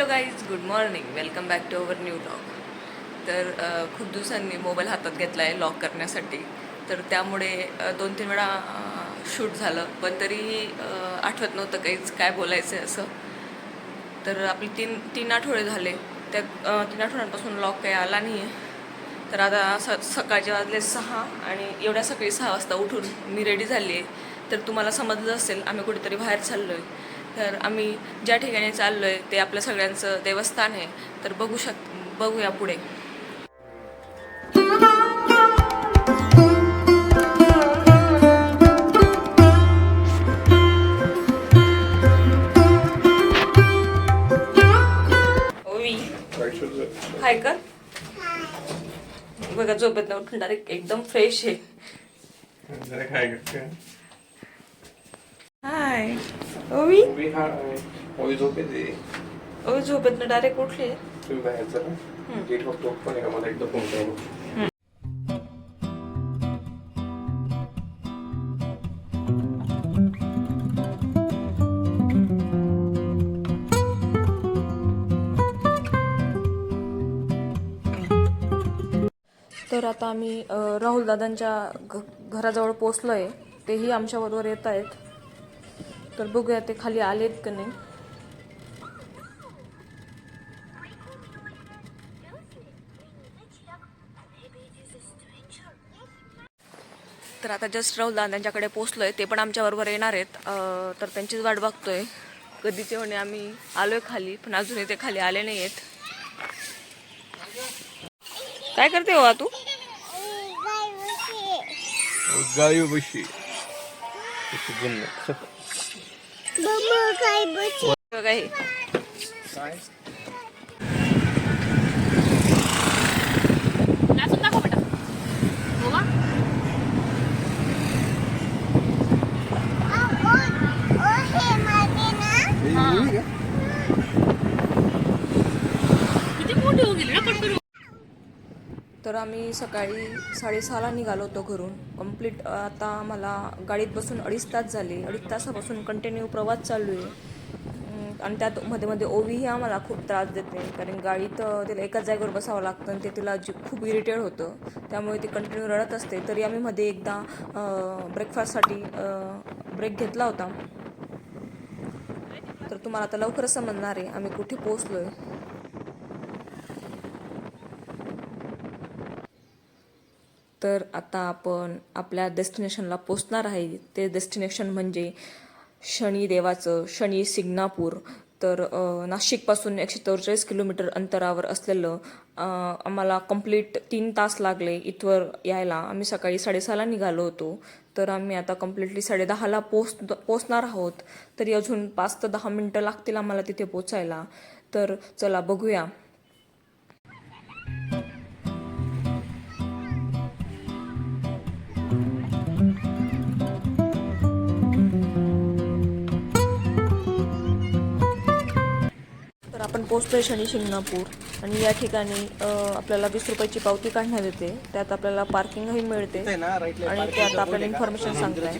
Hello guys good morning. Welcome back to our new blog. तर खूप दिवसांनी mobile हातात घेतला आहे लॉक करण्यासाठी. तर त्यामुळे दोन तीन वेळा शूट झालं. पण तरीही आठवत नव्हतं काहीच काय बोलायचं आहे असं. तर आपले तीन तीन आठवडे झाले. त्या तीन आठवड्यांपासून लॉक काही आला नाही आहे तर आता स सकाळचे वाजले सहा आणि एवढ्या सकाळी सहा वाजता उठून मी रेडी झाली आहे तर तुम्हाला समजलं असेल आम्ही कुठेतरी बाहेर चाललो आहे तर आम्ही ज्या ठिकाणी चाललो आहे ते आपल्या सगळ्यांचं देवस्थान आहे. तर बघू शक बघूया पुढे. ओवी. हाय का? बघा झोपेत ना उठून डायरेक्ट एकदम फ्रेश आहे. हाय ओवी उभी हा ओवी झोपे दे ओवी झोपेत ना डायरेक्ट उठली. तुम्ही बाहेर चला गेट फक्त ओपन आहे. का मला एकदा फोन करा. तर आता आम्ही राहुल दादांच्या घराजवळ पोचलो आहे तेही आमच्याबरोबर येत आहेत तर बघूया ते खाली आलेत का नाही. तर आता जस्ट राहुल दादांच्याकडे पोचलो आहे ते पण आमच्याबरोबर येणार आहेत. अ, तर त्यांचीच वाट बघतोय. कधीचे म्हणे आम्ही आलोय खाली पण अजूनही ते खाली आले नाही आहेत. काय करते हो तू? गावी बशी बघा हे नाचून दाखव बेटा हो का? तर आम्ही सकाळी साडेसहाला निघालो होतो घरून. कंप्लीट आता आम्हाला गाडीत बसून अडीच तास झाले. अडीच तासापासून कंटिन्यू प्रवास चालू आहे. आणि त्यात मध्ये मध्ये ओवीही आम्हाला खूप त्रास देते. कारण गाडीत तिला एकाच जागेवर बसावं लागतं आणि ते तिला जी खूप इरिटेड होतं. त्यामुळे ती कंटिन्यू रडत असते. तरी आम्ही मध्ये एकदा ब्रेकफास्टसाठी ब्रेक घेतला होता. तर तुम्हाला आता लवकरच समजणार आहे. आम्ही कुठे पोचलो आहे तर आता आपण आपल्या डेस्टिनेशनला पोचणार आहे. ते डेस्टिनेशन म्हणजे शनिदेवाचं शनी सिग्नापूर तर नाशिकपासून एकशे चौवेचाळीस किलोमीटर अंतरावर असलेलं आम्हाला कंप्लीट तीन तास लागले इथवर यायला. आम्ही सकाळी साडेसहाला निघालो होतो. तर आम्ही आता कम्प्लिटली साडेदहाला पोच पोचणार आहोत. तरी अजून पाच ते दहा मिनटं लागतील आम्हाला तिथे पोचायला तर चला बघूया. पोचतोय शनी शिंगणापूर. आणि या ठिकाणी आपल्याला वीस रुपयाची पावती काढण्यात येते. त्यात आपल्याला पार्किंगही मिळते. आणि ते आता आपल्याला इन्फॉर्मेशन सांगताय.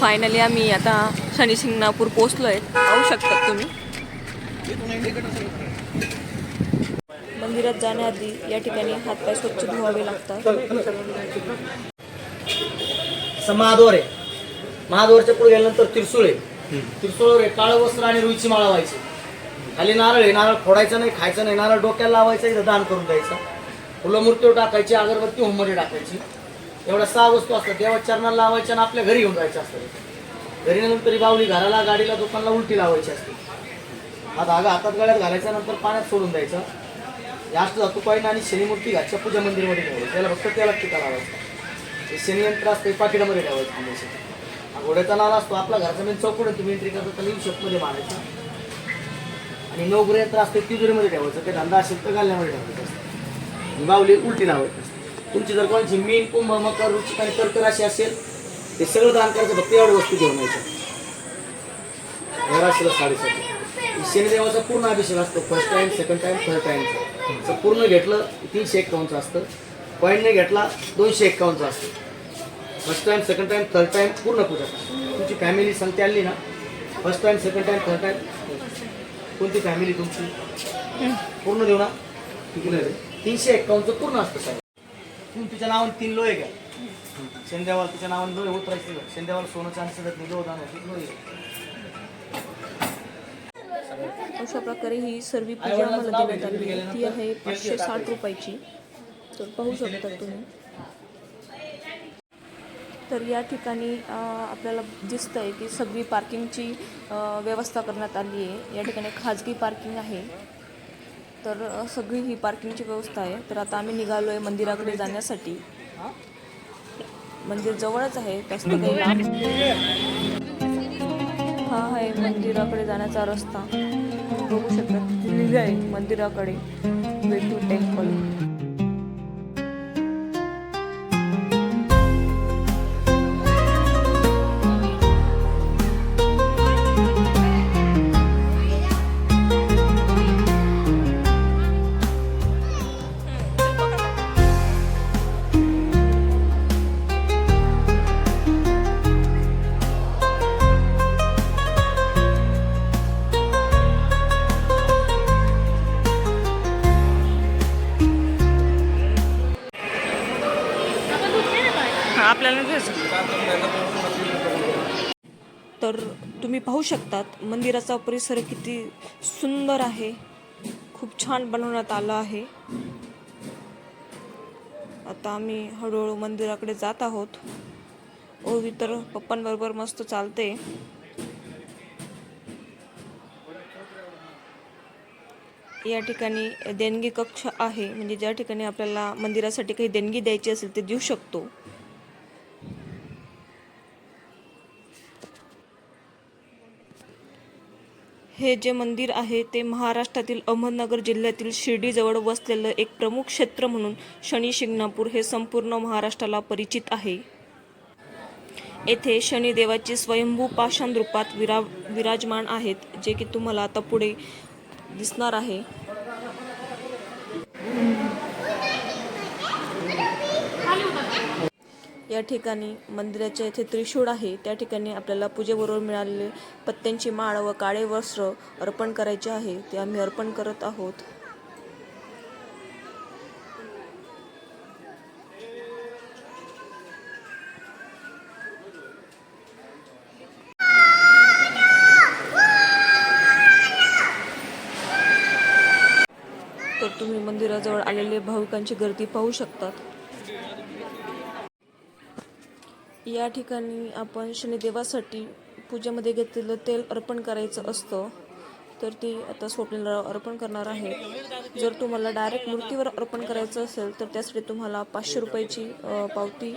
फायनली आम्ही आता शनी शिंगणापूर पोचलो आहे पाहू शकतात तुम्ही. मंदिरात जाण्याआधी या ठिकाणी हातपाय स्वच्छ धुवावे लागतात. असं महाद्वार. आहे महाद्वारच्या पुढे गेल्यानंतर त्रिसूळ आहे. त्रिसूळवर आहे काळं वस्त्र आणि रुईची माळा व्हायची. खाली नारळ आहे नारळ फोडायचा नाही खायचा नाही नारळ डोक्याला लावायचा इथं दान करून द्यायचा. फुलं मूर्तीवर टाकायची अगरबत्ती होममध्ये टाकायची. एवढ्या सहा वस्तू असतात. देवा चरणाला लावायच्या आणि आपल्या घरी घेऊन जायच्या असतात घरी नंतर बावली घराला गाडीला दुकानला उलटी लावायची असते. हा धागा हातात गळ्यात घालायचा नंतर पाण्यात सोडून द्यायचा. जास्त धातू आणि शनीमूर्ती घातच्या पूजा मंदिरमध्ये ठेवायची. त्याला फक्त त्याला टिका लावायचा. ते शनियंत्र असते पाकिटामध्ये ठेवायचं थांबायचं हा घोड्याचा नाला असतो आपला घरचा मेन चौकडून तुम्ही एंट्री करता त्याला शॉपमध्ये मारायचा आणि नऊ यंत्र असते तिजोरीमध्ये ठेवायचं. ते धंदा असेल तर घालण्यामध्ये ठेवायचं असतं. बावली उलटी लावायची असते. तुमची जर कोणाची मीन कुंभ मकर रुचिक आणि कर्क राशी असेल ते सगळं दान करायचं फक्त एवढ्या वस्तू घेऊन यायच्या. घराशीला राशीला शनिदेवाचा पूर्ण अभिषेक असतो. First time second time third टाइमचा पूर्ण घेतलं तीनशे एक्कावन्नचं असतं. पॉईंटने घेतला दोनशे एक्कावन्नचं असतं. First time second time third time पूर्ण पूजा. तुमची फॅमिली सांगते आली ना. First time second time third time कोणती फॅमिली तुमची? पूर्ण देऊ ना? तीनशे एक्कावन्नचं पूर्ण असतं साहेब. तुम्ही तिच्या नावाने तीन लोहे घ्या. शेंद्यावाला तिच्या नावाने लोहे उतरायचे. शेंद्यावाला सोनं चांदी सगळं नाही लोह दान होती लोहे. अशा प्रकारे ही सर्व पूजा आम्हाला देण्यात आली. आहे. ती आहे पाचशे साठ रुपयाची. तर पाहू शकता तुम्ही. तर या ठिकाणी आपल्याला दिसतं आहे की सगळी पार्किंगची व्यवस्था करण्यात आली आहे. या ठिकाणी खाजगी पार्किंग आहे. तर सगळी ही पार्किंगची व्यवस्था आहे. तर आता आम्ही निघालो आहे मंदिराकडे जाण्यासाठी. मंदिर जवळच आहे. जास्त काही हा आहे मंदिराकडे जाण्याचा रस्ता. बघू शकता लिहिले आहे मंदिराकडे. वेटू टेम्पल पाहू शकतात. मंदिराचा परिसर किती सुंदर आहे. खूप छान बनवण्यात आलं आहे. आता आम्ही हळूहळू मंदिराकडे जात आहोत. ओवी तर पप्पांबरोबर मस्त चालते. या ठिकाणी देणगी कक्ष आहे. म्हणजे ज्या ठिकाणी आपल्याला मंदिरासाठी काही देणगी द्यायची असेल ते देऊ शकतो. हे जे मंदिर आहे ते महाराष्ट्रातील अहमदनगर जिल्ह्यातील शिर्डीजवळ वसलेलं एक प्रमुख क्षेत्र म्हणून शनी शिंगणापूर हे संपूर्ण महाराष्ट्राला परिचित आहे. येथे शनिदेवाची स्वयंभू पाषाण रूपात विरा विराजमान आहेत जे की तुम्हाला आता पुढे दिसणार आहे. या ठिकाणी मंदिराच्या येथे त्रिशूळ आहे. त्या ठिकाणी आपल्याला पूजेबरोबर मिळालेले पत्त्यांची माळ व काळे वस्त्र अर्पण करायचे आहे. ते आम्ही अर्पण करत आहोत. तर तुम्ही मंदिराजवळ आलेले भाविकांची गर्दी पाहू शकतात. या ठिकाणी आपण शनिदेवासाठी पूजेमध्ये घेतलेलं तेल अर्पण करायचं असतं तर ती आता स्वप्नीला अर्पण करणार आहे. जर तुम्हाला डायरेक्ट मूर्तीवर अर्पण करायचं असेल तर त्यासाठी तुम्हाला पाचशे रुपयाची पावती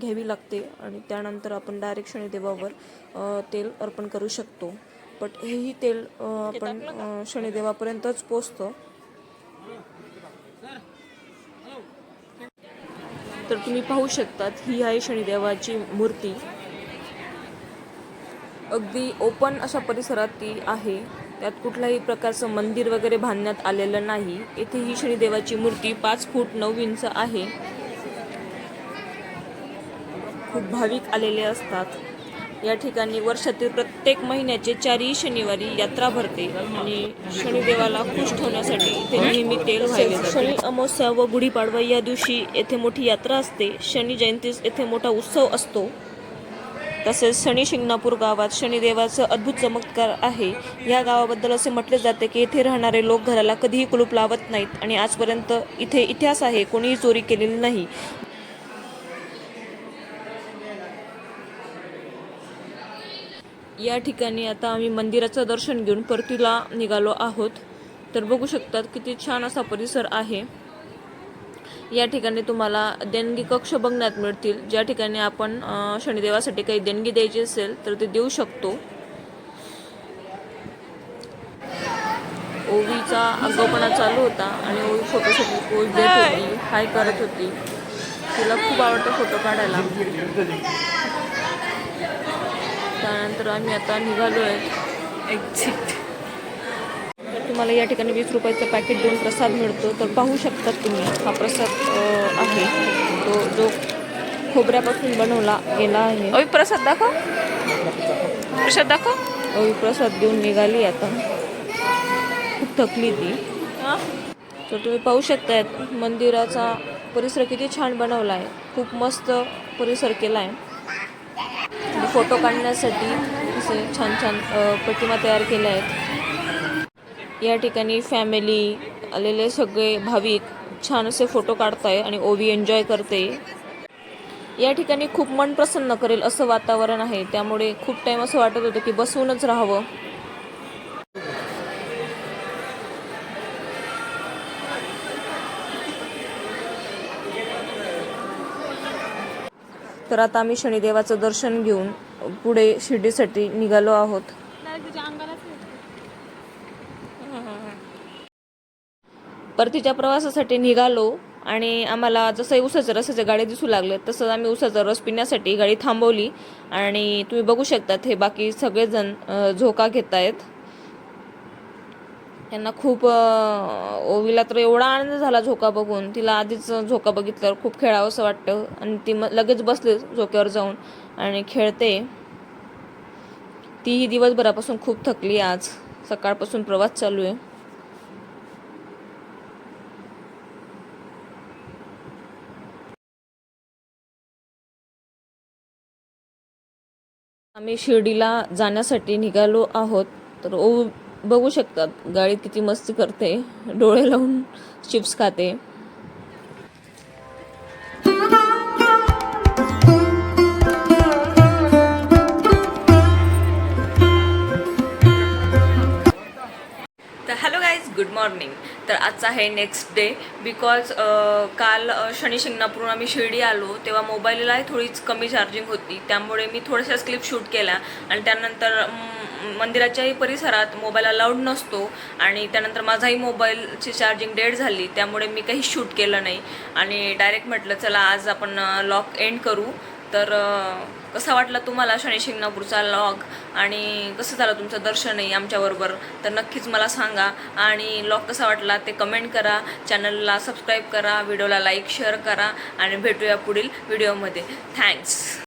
घ्यावी लागते आणि त्यानंतर आपण डायरेक्ट शनिदेवावर तेल अर्पण करू शकतो. बट हेही तेल आपण शनिदेवापर्यंतच पोचतं. तर तुम्ही पाहू शकतात ही आहे शनिदेवाची मूर्ती. अगदी ओपन अशा परिसरात ती आहे. त्यात कुठल्याही प्रकारचं मंदिर वगैरे बांधण्यात आलेलं नाही. येथे ही शनिदेवाची मूर्ती पाच फूट नऊ इंच आहे. खूप भाविक आलेले असतात. या ठिकाणी वर्षातील प्रत्येक महिन्याचे चारही शनिवारी यात्रा भरते आणि शनिदेवाला खुश ठेवण्यासाठी इथे नेहमी तेल वाहिले शनी अमावस्या व गुढीपाडवा या दिवशी येथे मोठी यात्रा असते. शनी जयंतीस येथे मोठा उत्सव असतो. तसेच शनी शिंगणापूर गावात शनिदेवाचं अद्भुत चमत्कार आहे. या गावाबद्दल असे म्हटले जाते की येथे राहणारे लोक घराला कधीही कुलूप लावत नाहीत आणि आजपर्यंत इथे इतिहास आहे. कोणीही चोरी केलेली नाही. या ठिकाणी आता आम्ही मंदिराचं दर्शन घेऊन परतीला निघालो आहोत. तर बघू शकतात किती छान असा परिसर आहे. या ठिकाणी तुम्हाला देणगी कक्ष बघण्यात मिळतील. ज्या ठिकाणी आपण शनिदेवासाठी काही देणगी द्यायची असेल तर ते देऊ शकतो. ओवीचा आगाऊपणा चालू होता आणि ओवी फोटोसाठी पोज देत होती हाय करत होती. तिला खूप आवडतं फोटो काढायला. त्यानंतर आम्ही आता निघालो आहे एक्झिट तुम्हाला या ठिकाणी वीस रुपयाचं पॅकेट देऊन प्रसाद मिळतो. तर पाहू शकतात तुम्ही हा प्रसाद आहे. तो जो खोबऱ्यापासून बनवला गेला आहे. अवी प्रसाद दाखव. प्रसाद दाखव. अवी प्रसाद घेऊन निघाली आता. खूप थकली ती. तर तुम्ही पाहू शकतायत मंदिराचा परिसर किती छान बनवला आहे खूप मस्त परिसर केला आहे फोटो काढण्यासाठी असे छान छान प्रतिमा तयार केल्या आहेत. या ठिकाणी फॅमिली आलेले सगळे भाविक छान असे फोटो काढताय आणि ओवी एन्जॉय करते. या ठिकाणी खूप मन प्रसन्न करेल असं वातावरण आहे. त्यामुळे खूप टाईम असं वाटत होतं की बसूनच राहावं. तर आता आम्ही शनिदेवाचं दर्शन घेऊन पुढे शिर्डीसाठी निघालो आहोत. परतीच्या प्रवासासाठी निघालो आणि आम्हाला जसं उसाचं रसाचे गाडी दिसू लागले तसंच आम्ही उसाचा रस पिण्यासाठी गाडी थांबवली. आणि तुम्ही बघू शकतात हे बाकी सगळेजण झोका घेत आहेत त्यांना खूप ओवीला तर एवढा आनंद झाला झोका बघून. तिला आधीच झोका बघितल्यावर खूप खेळावंसं वाटतं. आणि ती मग लगेच बसली झोक्यावर जाऊन आणि खेळते. तीही दिवसभरापासून खूप थकली आज. सकाळपासून प्रवास चालू आहे. आम्ही शिर्डीला जाण्यासाठी निघालो आहोत. तर ओ बघू शकतात. गाडीत किती मस्ती करते. डोळे लावून चिप्स खाते. तर हॅलो गाईज गुड मॉर्निंग तर आजचा आहे नेक्स्ट डे बिकॉज काल शनी शिंगणापूरून आम्ही शिर्डी आलो तेव्हा मोबाईलला थोडीच कमी चार्जिंग होती. त्यामुळे मी थोड्याशा क्लिप शूट केल्या. आणि त्यानंतर मंदिराच्याही परिसरात मोबाईल अलाउड नसतो आणि त्यानंतर माझाही मोबाईलची चार्जिंग डेड झाली त्यामुळे मी काही शूट केलं नाही. आणि डायरेक्ट म्हटलं चला आज आपण लॉक एंड करू. तर कसा वाटला तुम्हाला शनी शिंगणापूरचा लॉग आणि कसं झालं तुमचं दर्शनही आमच्याबरोबर? तर नक्कीच मला सांगा. आणि लॉग कसा वाटला ते कमेंट करा. चॅनलला सबस्क्राईब करा. व्हिडिओला लाईक शेअर करा. आणि भेटूया पुढील व्हिडिओमध्ये थँक्स